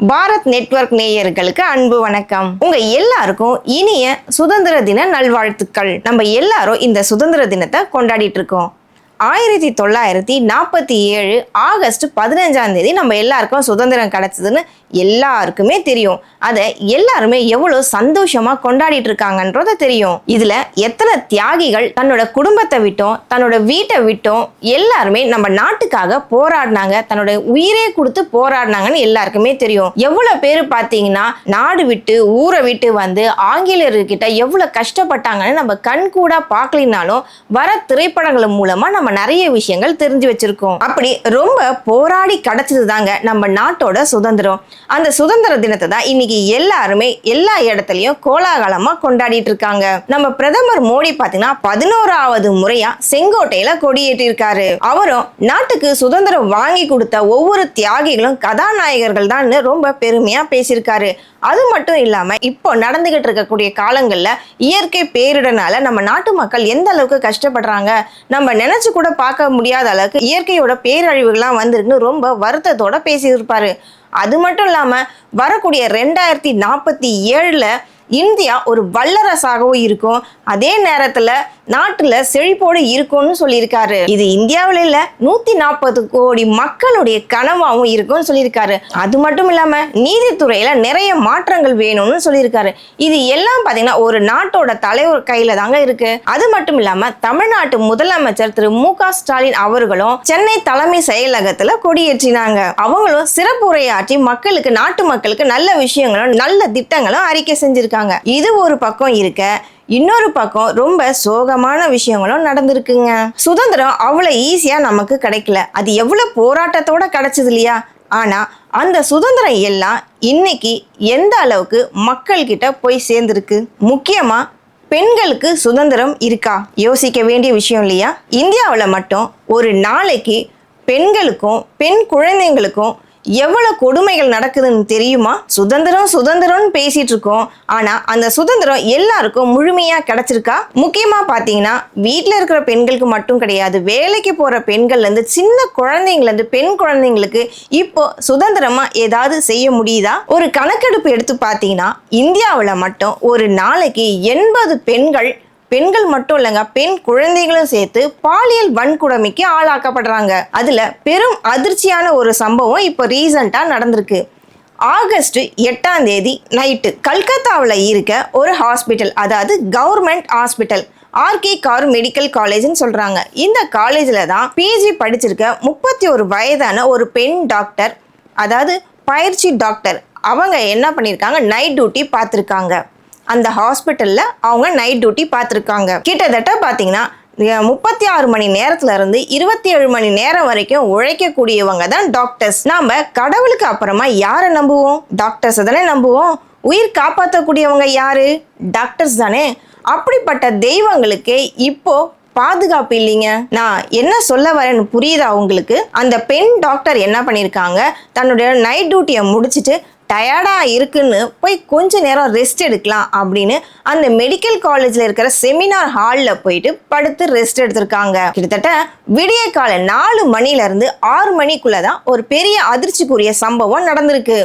Bharat network நேயர்களுக்கு அன்பு வணக்கம். உங்க எல்லாருக்கும் இனிய சுதந்திர தின நல்வாழ்த்துக்கள். நம்ம எல்லாரும் இந்த சுதந்திர தினத்தை கொண்டாடிட்டு இருக்கோம். ஆயிரத்தி தொள்ளாயிரத்தி நாற்பத்தி ஏழு ஆகஸ்ட் பதினஞ்சாம் தேதி நம்ம எல்லாருக்கும் சுதந்திரம் கிடைச்சதுன்னு எல்லாருக்குமே தெரியும். அதை எல்லாருமே எவ்வளோ சந்தோஷமா கொண்டாடிட்டு இருக்காங்கன்றத தெரியும். இதுல எத்தனை தியாகிகள் தன்னோட குடும்பத்தை விட்டோம் தன்னோட வீட்டை விட்டோம் எல்லாருமே நம்ம நாட்டுக்காக போராடினாங்க தன்னோட உயிரே கொடுத்து போராடினாங்கன்னு எல்லாருக்குமே தெரியும். எவ்வளவு பேர் பார்த்தீங்கன்னா நாடு விட்டு ஊரை விட்டு வந்து ஆங்கிலேயர்கிட்ட எவ்வளவு கஷ்டப்பட்டாங்கன்னு நம்ம கண் கூட பார்க்கலினாலும் வர திரைப்படங்கள் மூலமா நம்ம நிறைய விஷயங்கள் தெரிஞ்சு வச்சிருக்கோம். அப்படி ரொம்ப போராடி கிடைச்சது தாங்க நம்ம நாட்டோட சுதந்திரம். அந்த சுதந்திர தினத்தை தான் இன்னைக்கு எல்லாருமே எல்லா இடத்துலயும் கோலாகலமா கொண்டாடிட்டு இருக்காங்க. நம்ம பிரதமர் மோடி பாத்தீங்கன்னா பதினோராவது முறையா செங்கோட்டையில கொடியேற்றிருக்காரு. அவரும் நாட்டுக்கு சுதந்திரம் வாங்கி கொடுத்த ஒவ்வொரு தியாகிகளும் கதாநாயகர்கள் தான் ரொம்ப பெருமையா பேசியிருக்காரு. அது மட்டும் இல்லாம இப்போ நடந்துகிட்டு இருக்கக்கூடிய காலங்கள்ல இயற்கை பேரிடனால நம்ம நாட்டு மக்கள் எந்த அளவுக்கு கஷ்டப்படுறாங்க? நம்ம நினைச்சு கூட பார்க்க முடியாத அளவுக்கு இயற்கையோட பேரழிவுகள்லாம் வந்திருக்குன்னு ரொம்ப வருத்தத்தோட பேசியிருப்பாரு. அது மட்டும் இல்லாம வரக்கூடிய ரெண்டாயிரத்தி நாற்பத்தி ஏழுல இந்தியா ஒரு வல்லரசாகவும் இருக்கும். அதே நேரத்துல நாட்டுல செழிப்போடு இருக்கும்னு சொல்லியிருக்காரு. இது இந்தியாவில் இல்ல நூத்தி நாற்பது கோடி மக்களுடைய கனவாகவும் இருக்கும்னு சொல்லியிருக்காரு. அது மட்டும் இல்லாம நீதித்துறையில நிறைய மாற்றங்கள் வேணும்னு சொல்லியிருக்காரு. இது எல்லாம் பாத்தீங்கன்னா ஒரு நாட்டோட தலைவர் கையில தாங்க இருக்கு. அது மட்டும் இல்லாம தமிழ்நாட்டு முதலமைச்சர் திரு மு க ஸ்டாலின் அவர்களும் சென்னை தலைமை செயலகத்துல கொடியேற்றினாங்க. அவங்களும் சிறப்பு உரையாற்றி மக்களுக்கு நாட்டு மக்களுக்கு நல்ல விஷயங்களும் நல்ல திட்டங்களும் அறிக்கை செஞ்சிருக்காங்க. இருக்காங்க இது ஒரு பக்கம் இருக்க இன்னொரு பக்கம் ரொம்ப சோகமான விஷயங்களும் நடந்திருக்குங்க. சுதந்திரம் அவ்வளவு ஈஸியா நமக்கு கிடைக்கல. அது எவ்வளவு போராட்டத்தோட கிடைச்சது இல்லையா? ஆனா அந்த சுதந்திரம் எல்லாம் இன்னைக்கு எந்த அளவுக்கு மக்கள் கிட்ட போய் சேர்ந்திருக்கு? முக்கியமா பெண்களுக்கு சுதந்திரம் இருக்கா? யோசிக்க வேண்டிய விஷயம் இல்லையா? இந்தியாவில் மட்டும் ஒரு நாளைக்கு பெண்களுக்கும் பெண் குழந்தைங்களுக்கும் எவ்வளவு கொடுமைகள் நடக்குதுன்னு தெரியுமா? சுதந்திரம் சுதந்திரம்னு பேசிட்டு இருக்கோம். ஆனா அந்த சுதந்திரம் எல்லாருக்கும் முழுமையா கிடைச்சிருக்கா? முக்கியமா பாத்தீங்கன்னா வீட்டில் இருக்கிற பெண்களுக்கு மட்டும் கிடையாது. வேலைக்கு போற பெண்கள்ல இருந்து சின்ன குழந்தைங்கள்ல இருந்து பெண் குழந்தைங்களுக்கு இப்போ சுதந்திரமா ஏதாவது செய்ய முடியுதா? ஒரு கணக்கெடுப்பு எடுத்து பாத்தீங்கன்னா இந்தியாவில் மட்டும் ஒரு நாளைக்கு எண்பது பெண்கள் பெண்கள் மட்டும் இல்லைங்க பெண் குழந்தைகளும் சேர்த்து பாலியல் வன்கொடுமைக்கு ஆளாக்கப்படுறாங்க. அதுல பெரும் அதிர்ச்சியான ஒரு சம்பவம் இப்போ ரீசண்டா நடந்திருக்கு. ஆகஸ்ட் எட்டாம் தேதி நைட்டு கல்கத்தாவில் இருக்க ஒரு ஹாஸ்பிட்டல் அதாவது government hospital RG Kar medical காலேஜ்னு சொல்கிறாங்க இந்த காலேஜில் தான் பிஜி படிச்சிருக்க முப்பத்தி ஒரு வயதான ஒரு பெண் டாக்டர் அதாவது பயிற்சி டாக்டர் அவங்க என்ன பண்ணியிருக்காங்க நைட் டியூட்டி பார்த்துருக்காங்க. அந்த ஹாஸ்பிட்டலில் அவங்க நைட் டியூட்டி பார்த்துருக்காங்க கிட்டத்தட்ட பார்த்தீங்கன்னா முப்பத்தி ஆறு மணி நேரத்துல இருந்து இருபத்தி ஏழு மணி நேரம் வரைக்கும் உழைக்கக்கூடியவங்க தான் டாக்டர்ஸ். நாம கடவுளுக்கு அப்புறமா யாரை நம்புவோம்? டாக்டர்ஸ் தானே நம்புவோம்? உயிர் காப்பாற்றக்கூடியவங்க யாரு? டாக்டர்ஸ் தானே. அப்படிப்பட்ட தெய்வங்களுக்கு இப்போ பாதுகாப்பு இல்லைங்க. நான் என்ன சொல்ல வரேன்னு புரியுதா உங்களுக்கு? அந்த பெண் டாக்டர் என்ன பண்ணியிருக்காங்க தன்னுடைய நைட் டியூட்டியை முடிச்சுட்டு டயர்டாக இருக்குன்னு போய் கொஞ்ச நேரம் ரெஸ்ட் எடுக்கலாம் அப்படின்னு அந்த மெடிக்கல் காலேஜில் இருக்கிற செமினார் ஹாலில் போயிட்டு படுத்து ரெஸ்ட் எடுத்திருக்காங்க. கிட்டத்தட்ட விடிய கால நாலு மணிலேருந்து ஆறு மணிக்குள்ளே தான் ஒரு பெரிய அதிர்ச்சிக்குரிய சம்பவம் நடந்திருக்கு.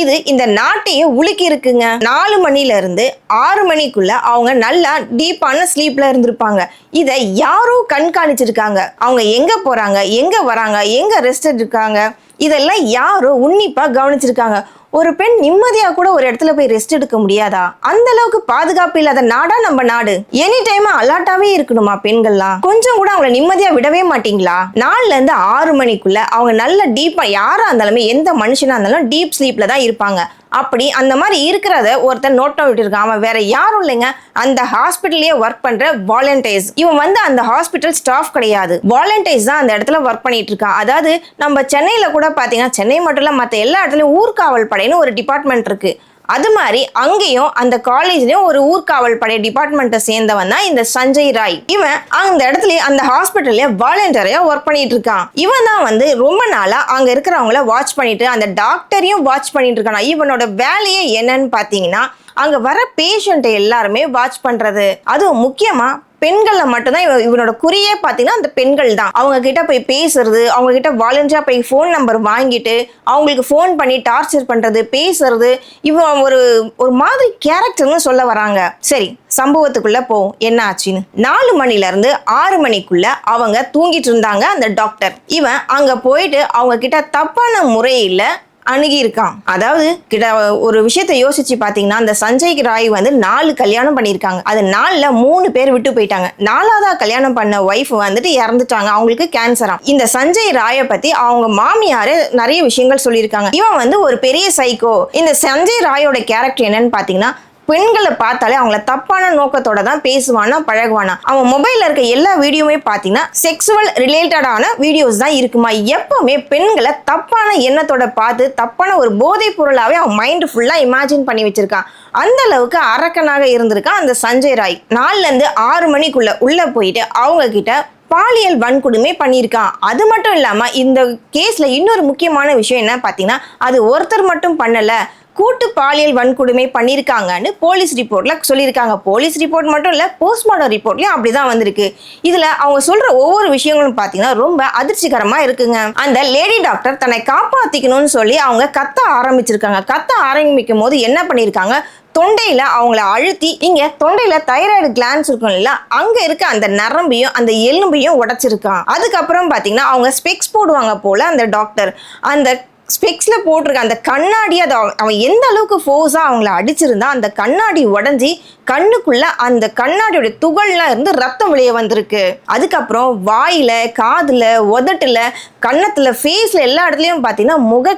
இது இந்த நாட்டையே உலுக்கி இருக்குங்க. நாலு மணில இருந்து ஆறு மணிக்குள்ள அவங்க நல்லா டீப்பான ஸ்லீப்ல இருந்திருப்பாங்க. இதை யாரோ கண்காணிச்சிருக்காங்க. அவங்க எங்க போறாங்க? எங்க வராங்க? எங்க ரெஸ்ட் இருக்காங்க இதெல்லாம் யாரோ உன்னிப்பா கவனிச்சிருக்காங்க. ஒரு பெண் நிம்மதியா கூட ஒரு இடத்துல போய் ரெஸ்ட் எடுக்க முடியாதா? அந்த அளவுக்கு பாதுகாப்பு இல்லாத நாடா நம்ம நாடு. எனி டைம் அலர்ட்டாவே இருக்கணுமா பெண்கள்லாம்? கொஞ்சம் கூட அவங்கள நிம்மதியா விடவே மாட்டீங்களா? நாலுல இருந்து ஆறு மணிக்குள்ள அவங்க நல்ல டீப்பா யாரா இருந்தாலுமே எந்த மனுஷனா இருந்தாலும் டீப் ஸ்லீப்ல தான் இருப்பாங்க. அப்படி அந்த மாதிரி இருக்கிறத ஒருத்தன் நோட் விட்டுருக்கான். அவன் வேற யாரும் இல்லைங்க. அந்த ஹாஸ்பிட்டல்லயே ஒர்க் பண்ற வாலண்டைஸ் இவன் வந்து அந்த ஹாஸ்பிட்டல் ஸ்டாஃப் கிடையாது. வாலண்டைஸ் தான் அந்த இடத்துல ஒர்க் பண்ணிட்டு இருக்கான். அதாவது நம்ம சென்னையில கூட பாத்தீங்கன்னா சென்னை மட்டும் இல்ல மற்ற எல்லா இடத்துலயும் ஊர்காவல் படைன்னு ஒரு டிபார்ட்மெண்ட் இருக்கு. அது மாதிரி அங்கேயும் அந்த காலேஜ்லயும் ஒரு ஊர்காவல் படை டிபார்ட்மெண்ட்டை சேர்ந்தவன் தான் இந்த சஞ்சய் ராய். இவன் அந்த இடத்துல அந்த ஹாஸ்பிட்டல்ல வாலண்டியரையா ஒர்க் பண்ணிட்டு இருக்கான். இவன் தான் வந்து ரொம்ப நாளா அங்க இருக்கிறவங்கள வாட்ச் பண்ணிட்டு அந்த டாக்டரையும் வாட்ச் பண்ணிட்டு இருக்கான். இவனோட வேலையே என்னன்னு பாத்தீங்கன்னா அங்க வர பேஷண்ட்டை எல்லாருமே வாட்ச் பண்றது. அதுவும் முக்கியமா பெண்களில் மட்டும்தான் இவ- இவனோட குறியே பார்த்தீங்கன்னா அந்த பெண்கள் தான். அவங்க கிட்ட போய் பேசுறது அவங்க கிட்ட வாலண்டியா போய் ஃபோன் நம்பர் வாங்கிட்டு அவங்களுக்கு ஃபோன் பண்ணி டார்ச்சர் பண்றது பேசுறது இவன் ஒரு ஒரு மாதிரி கேரக்டர்னு சொல்ல வராங்க. சரி சம்பவத்துக்குள்ள போவோம். என்ன ஆச்சுன்னு? நாலு மணில இருந்து ஆறு மணிக்குள்ள அவங்க தூங்கிட்டு இருந்தாங்க அந்த டாக்டர் இவன் அங்க போயிட்டு அவங்க கிட்ட தப்பான முறையில அணுகியிருக்கான். அதாவது கிட்ட ஒரு விஷயத்தை யோசிச்சு பார்த்தீங்கன்னா அந்த சஞ்சய் ராய் வந்து நாலு கல்யாணம் பண்ணியிருக்காங்க. அது நாலில் மூணு பேர் விட்டு போயிட்டாங்க. நாலாவதா கல்யாணம் பண்ண ஒய்ஃப் வந்துட்டு இறந்துட்டாங்க. அவங்களுக்கு கேன்சரா இந்த சஞ்சய் ராயை பத்தி அவங்க மாமியார் நிறைய விஷயங்கள் சொல்லியிருக்காங்க. இவன் வந்து ஒரு பெரிய சைக்கோ இந்த சஞ்சய் ராயோட கேரக்டர் என்னன்னு பார்த்தீங்கன்னா பெண்களை பார்த்தாலே அவங்கள தப்பான நோக்கத்தோட தான் பேசுவானா பழகுவானா? அவன் மொபைல்ல இருக்க எல்லா வீடியோவுமே பார்த்தீங்கன்னா செக்ஸுவல் ரிலேட்டடான வீடியோஸ் தான் இருக்குமா? எப்பவுமே பெண்களை தப்பான எண்ணத்தோட பார்த்து தப்பான ஒரு போதைப் பொருளாகவே அவன் மைண்ட் ஃபுல்லாக இமேஜின் பண்ணி வச்சிருக்கான். அந்த அளவுக்கு அரக்கனாக இருந்திருக்கான் அந்த சஞ்சய் ராய். நாலுலேருந்து ஆறு மணிக்குள்ள உள்ள போயிட்டு அவங்க கிட்ட பாலியல் வன்கொடுமை பண்ணியிருக்கான். அது மட்டும் இல்லாமல் இந்த கேஸில் இன்னொரு முக்கியமான விஷயம் என்ன பார்த்தீங்கன்னா அது ஒருத்தர் மட்டும் பண்ணலை. கூட்டு பாலியல் வன்கொடுமை பண்ணியிருக்காங்கன்னு போலீஸ் ரிப்போர்ட்டில் சொல்லியிருக்காங்க. போலீஸ் ரிப்போர்ட் மட்டும் இல்லை போஸ்ட்மார்ட்டம் ரிப்போர்ட்லயும் அப்படிதான் வந்திருக்கு. இதில் அவங்க சொல்கிற ஒவ்வொரு விஷயங்களும் பார்த்தீங்கன்னா ரொம்ப அதிர்ச்சிகரமாக இருக்குங்க. அந்த லேடி டாக்டர் தன்னை காப்பாற்றிக்கணும்னு சொல்லி அவங்க கத்த ஆரம்பிச்சிருக்காங்க. கத்த ஆரம்பிக்கும் போது என்ன பண்ணியிருக்காங்க? தொண்டையில் அவங்கள அழுத்தி இங்கே தொண்டையில் தைராய்டு கிளான்ஸ் இருக்கும் இல்ல அங்கே இருக்க அந்த நரம்பையும் அந்த எலும்பையும் உடைச்சிருக்கான். அதுக்கப்புறம் பார்த்தீங்கன்னா அவங்க ஸ்பெக்ஸ் போடுவாங்க போல் அந்த டாக்டர். அந்த ஸ்பெக்ஸில் போட்டிருக்க அந்த கண்ணாடி அதை அவன் எந்த அளவுக்கு ஃபோர்ஸாக அவங்கள அடிச்சிருந்தா அந்த கண்ணாடி உடஞ்சி கண்ணுக்குள்ள அந்த கண்ணாடியோட துகள்லாம் இருந்து ரத்தம் வெளியே வந்திருக்கு. அதுக்கப்புறம் வாயில காதுல உதட்டுல கன்னத்தில் ஃபேஸ்ல எல்லா இடத்துலயும் பார்த்தீங்கன்னா முக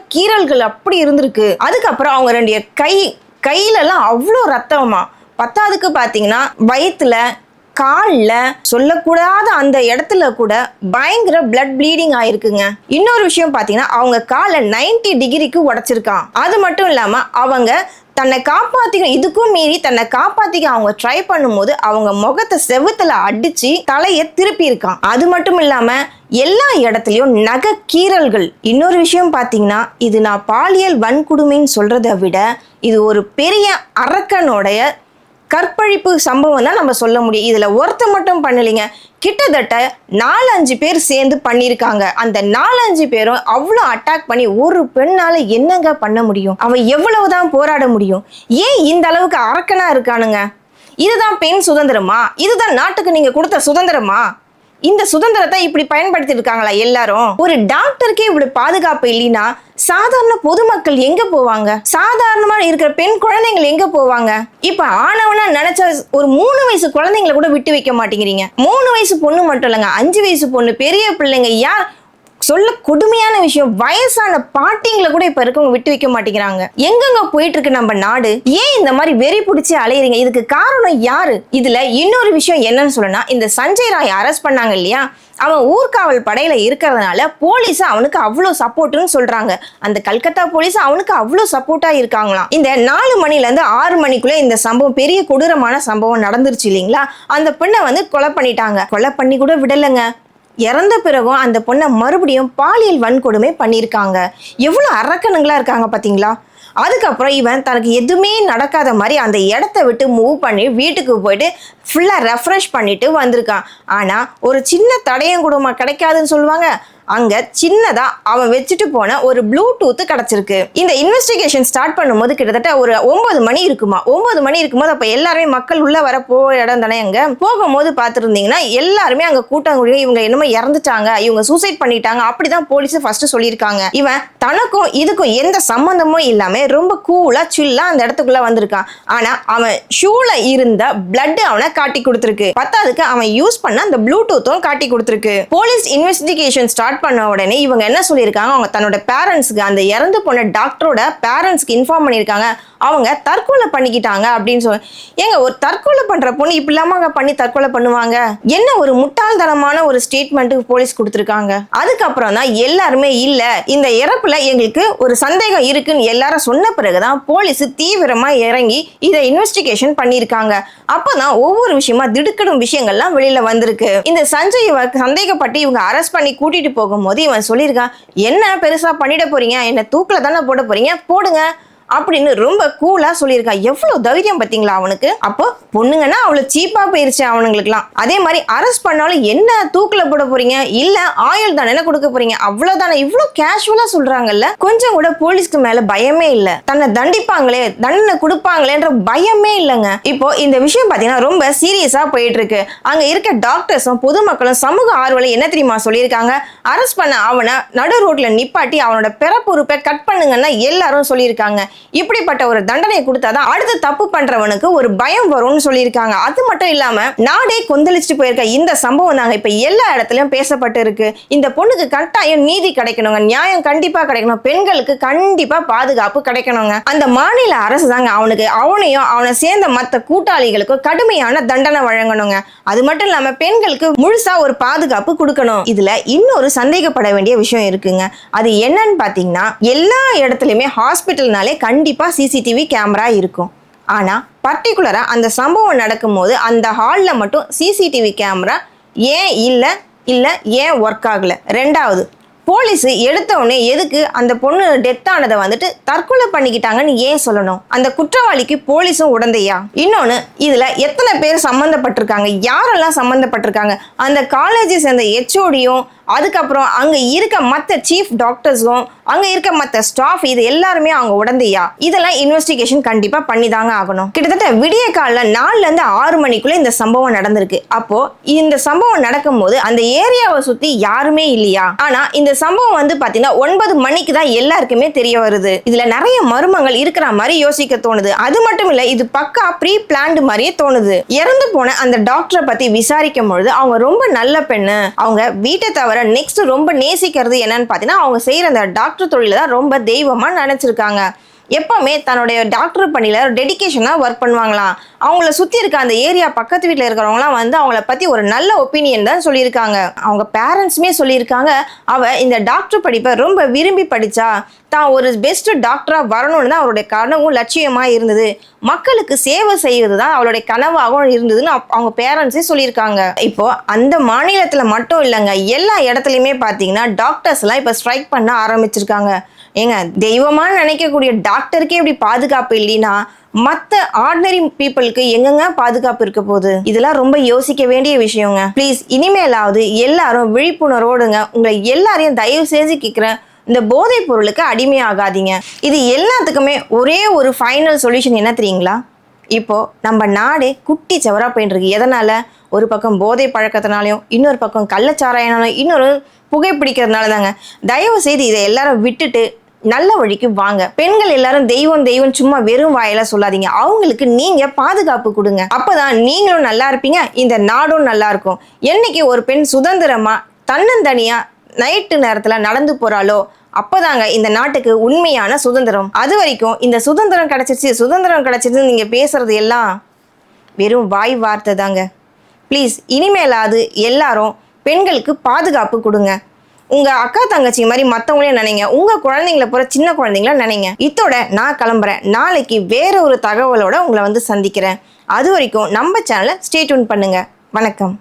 அப்படி இருந்திருக்கு. அதுக்கப்புறம் அவங்க ரெண்டு கை கையிலலாம் அவ்வளோ ரத்தமா. பத்தாவதுக்கு பார்த்தீங்கன்னா வயிற்றுல காலில் சொல்லக்கூடாத அந்த இடத்துல கூட பயங்கர பிளட் ப்ளீடிங் ஆயிருக்குங்க. இன்னொரு விஷயம் பார்த்தீங்கன்னா அவங்க காலை 90 டிகிரிக்கு உடச்சிருக்கான். அது மட்டும் இல்லாமல் அவங்க தன்னை காப்பாத்திக்க இதுக்கும் மீறி தன்னை காப்பாத்திக்க அவங்க ட்ரை பண்ணும்போது அவங்க முகத்தை செவுத்துல அடிச்சு தலையை திருப்பி இருக்கான் அது மட்டும் இல்லாம எல்லா இடத்துலயும் நகை கீறல்கள். இன்னொரு விஷயம் பாத்தீங்கன்னா இது நான் பாலியல் வன்கொடுமைன்னு சொல்றதை விட இது ஒரு பெரிய அரக்கனுடைய கற்பழிப்பு சம்பவம் தான் நம்ம சொல்ல முடியும். இதில் ஒருத்த மட்டும் பண்ணலைங்க. கிட்டத்தட்ட நாலஞ்சு பேர் சேர்ந்து பண்ணியிருக்காங்க. அந்த நாலஞ்சு பேரும் அவ்வளோ அட்டாக் பண்ணி ஒரு பெண்ணால் என்னங்க பண்ண முடியும்? அவன் எவ்வளவுதான் போராட முடியும்? ஏன் இந்த அளவுக்கு அரக்கனா இருக்கானுங்க? இதுதான் பெண் சுதந்திரமா? இதுதான் நாட்டுக்கு நீங்கள் கொடுத்த சுதந்திரமா? இந்த சுதந்திரத்தை இப்படி பயன்படுத்தி இருக்காங்களா எல்லாரும்? ஒரு டாக்டருக்கே இப்படி பாதுகாப்பு இல்லைன்னா சாதாரண பொதுமக்கள் எங்க போவாங்க? சாதாரணமா இருக்கிற பெண் குழந்தைகள் எங்க போவாங்க? இப்ப ஆனவனா நினைச்ச ஒரு மூணு வயசு குழந்தைங்களை கூட விட்டு வைக்க மாட்டேங்கிறீங்க. மூணு வயசு பொண்ணு மட்டும் இல்லைங்க அஞ்சு வயசு பொண்ணு பெரிய பிள்ளைங்க யார் சொல்ல கொடுமையான விஷயம். வயசான பாட்டிங்களை கூட இப்ப இருக்கவங்க விட்டு வைக்க மாட்டேங்கிறாங்க. எங்கெங்க போயிட்டு இருக்கு நம்ம நாடு? ஏன் இந்த மாதிரி வெறி பிடிச்சி அலையிறீங்க? இதுக்கு காரணம் யாரு? இதுல இன்னொரு விஷயம் என்னன்னு சொல்லனா இந்த சஞ்சய் ராய் அரெஸ்ட் பண்ணாங்க இல்லையா? அவன் ஊர்காவல் படையில இருக்கிறதுனால போலீஸ் அவனுக்கு அவ்வளோ சப்போர்ட்னு சொல்றாங்க. அந்த கல்கத்தா போலீஸ் அவனுக்கு அவ்வளோ சப்போர்ட்டா இருக்காங்களாம். இந்த நாலு மணில இருந்து ஆறு மணிக்குள்ள இந்த சம்பவம் பெரிய கொடூரமான சம்பவம் நடந்துருச்சு இல்லைங்களா? அந்த பெண்ணை வந்து கொலை பண்ணிட்டாங்க. கொலை பண்ணி கூட விடலைங்க. இறந்த பிறகும் அந்த பொண்ணை மறுபடியும் பாலியல் வன்கொடுமை பண்ணியிருக்காங்க. எவ்வளோ அரக்கனுங்களா இருக்காங்க பார்த்தீங்களா அதுக்கப்புறம் இவன் தனக்கு எதுவுமே நடக்காத மாதிரி அந்த இடத்த விட்டு மூவ் பண்ணி வீட்டுக்கு போயிட்டு ஃபுல்லாக ரெஃப்ரெஷ் பண்ணிட்டு வந்திருக்கான். ஆனால் ஒரு சின்ன தடயம் குடும்பம் கிடைக்காதுன்னு சொல்லுவாங்க. அங்கே சின்னதாக அவன் வச்சுட்டு போன ஒரு ப்ளூடூத் கிடச்சிருக்கு. இந்த இன்வெஸ்டிகேஷன் ஸ்டார்ட் பண்ணும்போது கிட்டத்தட்ட ஒரு ஒன்பது மணி இருக்குமா? ஒன்பது மணி இருக்கும்போது அப்போ எல்லாருமே மக்கள் உள்ள வர போ இடம் தானே அங்கே? போகும்போது பார்த்துருந்தீங்கன்னா எல்லாருமே அங்கே கூட்டம் இவங்க என்னமோ இறந்துட்டாங்க. இவங்க சூசைட் பண்ணிட்டாங்க. அப்படிதான் போலீஸ் ஃபர்ஸ்ட் சொல்லியிருக்காங்க. இவன் தனக்கும் இதுக்கும் எந்த சம்மந்தமும் இல்லாம ரொம்ப கூலா சில்லா அந்த இடத்துக்குள்ள வந்திருக்கான். ஆனா அவன் ஷூல இருந்த பிளட் அவனை காட்டி கொடுத்துருக்கு. பத்தாவதுக்கு அவன் யூஸ் பண்ண அந்த ப்ளூடூத்தும் காட்டி கொடுத்துருக்கு. போலீஸ் இன்வெஸ்டிகேஷன் ஸ்டார்ட் பண்ண உடனே இவங்க என்ன சொல்லியிருக்காங்க? அவங்க தன்னோட பேரண்ட்ஸ்க்கு அந்த இறந்து போன டாக்டரோட பேரண்ட்ஸ்க்கு இன்ஃபார்ம் பண்ணியிருக்காங்க. அவங்க தற்கொலை பண்ணிக்கிட்டாங்க அப்படின்னு சொல்லி ஏங்க ஒரு தற்கொலை பண்ற பொண்ணு இப்படி இல்லாம பண்ணி தற்கொலை பண்ணுவாங்க? என்ன ஒரு முட்டாள்தனமான ஒரு ஸ்டேட்மெண்ட்டுக்கு போலீஸ் கொடுத்துருக்காங்க? அதுக்கப்புறம் தான் எல்லாருமே இல்ல இந்த இறப்புல எங்களுக்கு ஒரு சந்தேகம் இருக்குன்னு எல்லாரும் சொன்ன பிறகுதான் போலீஸ் தீவிரமா இறங்கி இதை இன்வெஸ்டிகேஷன் பண்ணியிருக்காங்க. அப்பதான் ஒவ்வொரு விஷயமா திடுக்கிடும் விஷயங்கள்லாம் வெளியில வந்திருக்கு. இந்த சஞ்சய் சந்தேகப்பட்டு இவங்க அரெஸ்ட் பண்ணி கூட்டிட்டு போகும்போது இவன் சொல்லியிருக்கான் என்ன பெருசா பண்ணிட போறீங்க? என்ன தூக்கில் தானே போட போறீங்க? போடுங்க. அப்படின்னு ரொம்ப கூலா சொல்லியிருக்கான் எவ்வளவு தைரியம் பாத்தீங்களா அவனுக்கு? அப்போ பொண்ணுங்கன்னா அவ்வளவு சீப்பா போயிருச்சு அவனுங்களுக்குலாம் அதே மாதிரி அரெஸ்ட் பண்ணாலும் என்ன தூக்கில போட போறீங்க? இல்ல ஆயுள் தானே கொடுக்க போறீங்க. அவ்வளவுதானே? இவ்வளவு கேஷுவலா சொல்றாங்கல்ல. கொஞ்சம் கூட போலீஸ்க்கு மேல பயமே இல்ல. தன்னை தண்டிப்பாங்களே தண்டனை கொடுப்பாங்களேன்ற பயமே இல்லைங்க. இப்போ இந்த விஷயம் பாத்தீங்கன்னா ரொம்ப சீரியஸா போயிட்டு இருக்கு அங்க இருக்க டாக்டர்ஸும் பொதுமக்களும் சமூக ஆர்வலை என்ன தெரியுமா சொல்லியிருக்காங்க? அரெஸ்ட் பண்ண அவனை நடு ரோட்ல நிப்பாட்டி அவனோட பிறப்புறுப்பை கட் பண்ணுங்கன்னா எல்லாரும் சொல்லியிருக்காங்க. இப்படிப்பட்ட ஒரு தண்டனை கொடுத்தாதான் அடுத்து தப்பு பண்றவனுக்கு ஒரு பயம் வரும்னு சொல்லியிருக்காங்க. அது மட்டும் இல்லாம நாடே கொந்தளிச்சுட்டு போயிருக்க இந்த சம்பவம் தாங்க இப்ப எல்லா இடத்துலயும் பேசப்பட்டு இருக்கு. இந்த பொண்ணுக்கு கட்டாயம் நீதி கிடைக்கணுங்க. நியாயம் கண்டிப்பா கிடைக்கணும். பெண்களுக்கு கண்டிப்பா பாதுகாப்பு கிடைக்கணுங்க. அந்த மாநில அரசு தாங்க அவனுக்கு அவனையும் அவனை சேர்ந்த மத்த கூட்டாளிகளுக்கும் கடுமையான தண்டனை வழங்கணுங்க. அது மட்டும் இல்லாம பெண்களுக்கு முழுசா ஒரு பாதுகாப்பு கொடுக்கணும். இதுல இன்னொரு சந்தேகப்பட வேண்டிய விஷயம் இருக்குங்க. அது என்னன்னு பாத்தீங்கன்னா எல்லா இடத்துலயுமே ஹாஸ்பிட்டல்னாலே கண்டிப்பாக சிசிடிவி கேமரா இருக்கும். ஆனால் பர்டிகுலராக அந்த சம்பவம் நடக்கும்போது அந்த ஹாலில் மட்டும் சிசிடிவி கேமரா ஏன் இல்லை இல்லை ஏன் ஒர்க் ஆகலை? ரெண்டாவது போலீஸ் எடுத்தவுடனே எதுக்கு அந்த பொண்ணு டெத் ஆனதை வந்துட்டு தற்கொலை பண்ணிக்கிட்டாங்கன்னு ஏன் சொல்லணும்? அந்த குற்றவாளிக்கு போலீஸும் உடந்தையா? இன்னொன்று இதில் எத்தனை பேர் சம்மந்தப்பட்டிருக்காங்க யாரெல்லாம் சம்மந்தப்பட்டிருக்காங்க அந்த காலேஜை சேர்ந்த ஹெச்ஓடியும் அதுக்கப்புறம் அங்கே இருக்க மற்ற சீஃப் டாக்டர்ஸும் அங்கே இருக்க மற்ற ஸ்டாஃப் இது எல்லாருமே அவங்க உடந்தையா? இதெல்லாம் இன்வெஸ்டிகேஷன் கண்டிப்பாக பண்ணி தாங்க ஆகணும். கிட்டத்தட்ட விடிய காலில் நாலுலேருந்து ஆறு மணிக்குள்ள இந்த சம்பவம் நடந்திருக்கு. அப்போ இந்த சம்பவம் நடக்கும்போது அந்த ஏரியாவை சுற்றி யாருமே இல்லையா? ஆனால் இந்த சம்பவம் வந்து பார்த்தீங்கன்னா ஒன்பது மணிக்கு தான் எல்லாருக்குமே தெரிய வருது. இதில் நிறைய மர்மங்கள் இருக்கிற மாதிரி யோசிக்க தோணுது. அது மட்டும் இல்லை இது பக்கா ப்ரீ பிளான்டு மாதிரியே தோணுது. இறந்து போன அந்த டாக்டரை பற்றி விசாரிக்கும் பொழுது அவங்க ரொம்ப நல்ல பெண்ணு. அவங்க வீட்டை தவிர நெக்ஸ்ட் ரொம்ப நேசிக்கிறது என்னன்னு பாத்தீங்கன்னா அவங்க செய்யற அந்த டாக்டர் தொழிலை தான் ரொம்ப தெய்வமா நினைச்சிருக்காங்க. எப்பவுமே தன்னுடைய டாக்டர் பணியில டெடிக்கேஷனாக ஒர்க் பண்ணுவாங்களாம். அவங்கள சுற்றி இருக்க அந்த ஏரியா பக்கத்து வீட்டில் இருக்கிறவங்களாம் வந்து அவங்கள பற்றி ஒரு நல்ல ஒப்பீனியன் தான் சொல்லியிருக்காங்க. அவங்க பேரண்ட்ஸுமே சொல்லியிருக்காங்க. அவள் இந்த டாக்டர் படிப்பை ரொம்ப விரும்பி படித்தா தான் ஒரு பெஸ்ட் டாக்டராக வரணும்னு தான் அவருடைய கனவும் லட்சியமாக இருந்தது. மக்களுக்கு சேவை செய்வது தான் அவளுடைய கனவாகவும் இருந்ததுன்னு அப்- அவங்க பேரண்ட்ஸே சொல்லியிருக்காங்க. இப்போ அந்த மாநிலத்தில் மட்டும் இல்லைங்க எல்லா இடத்துலையுமே பார்த்தீங்கன்னா டாக்டர்ஸ்லாம் இப்போ ஸ்ட்ரைக் பண்ண ஆரம்பிச்சிருக்காங்க. ஏங்க தெய்வமாக நினைக்கக்கூடிய டாக்டருக்கே இப்படி பாதுகாப்பு இல்லைன்னா மற்ற ஆர்டினரி பீப்புளுக்கு எங்கெங்க பாதுகாப்பு இருக்க போகுது? இதெல்லாம் ரொம்ப யோசிக்க வேண்டிய விஷயங்க. ப்ளீஸ் இனிமேலாவது எல்லாரும் விழிப்புணர்வோடுங்க. உங்களை எல்லாரையும் தயவு செஞ்சு கேட்குறேன் இந்த போதைப் பொருளுக்கு அடிமையாகாதீங்க இது எல்லாத்துக்குமே ஒரே ஒரு ஃபைனல் சொல்யூஷன் என்ன தெரியுங்களா? இப்போ நம்ம நாடே குட்டி சவரா போயிட்டு இருக்கு. எதனால? ஒரு பக்கம் போதை பழக்கத்தினாலையும் இன்னொரு பக்கம் கள்ளச்சாராயனாலும் இன்னொரு புகைப்பிடிக்கிறதுனால தாங்க தயவு செய்து இதை எல்லாரும் விட்டுட்டு நல்ல வழிக்கு வாங்க. பெண்கள் எல்லாரும் தெய்வம் தெய்வம் சும்மா வெறும் வாயில சொல்லாதீங்க. அவங்களுக்கு நீங்க பாதுகாப்பு கொடுங்க. அப்பதான் நீங்களும் நல்லா இருப்பீங்க இந்த நாடும் நல்லா இருக்கும். என்னைக்கு ஒரு பெண் சுதந்திரமா தன்னந்தனியா நைட்டு நேரத்துல நடந்து போறாளோ அப்போதாங்க இந்த நாட்டுக்கு உண்மையான சுதந்திரம். அது வரைக்கும் இந்த சுதந்திரம் கிடச்சிருச்சு சுதந்திரம் கிடச்சிருச்சு நீங்கள் பேசுறது எல்லாம் வெறும் வாய் வார்த்தை தாங்க ப்ளீஸ் இனிமேலாவது எல்லாரும் பெண்களுக்கு பாதுகாப்பு கொடுங்க. உங்க அக்கா தங்கச்சி மாதிரி மற்றவங்களையும் நினைங்க. உங்க குழந்தைங்கள போற சின்ன குழந்தைங்கள நினைங்க. இத்தோட நான் கிளம்புறேன். நாளைக்கு வேற ஒரு தகவலோட உங்களை வந்து சந்திக்கிறேன். அது வரைக்கும் நம்ம சேனலை ஸ்டே டியூன் பண்ணுங்க. வணக்கம்.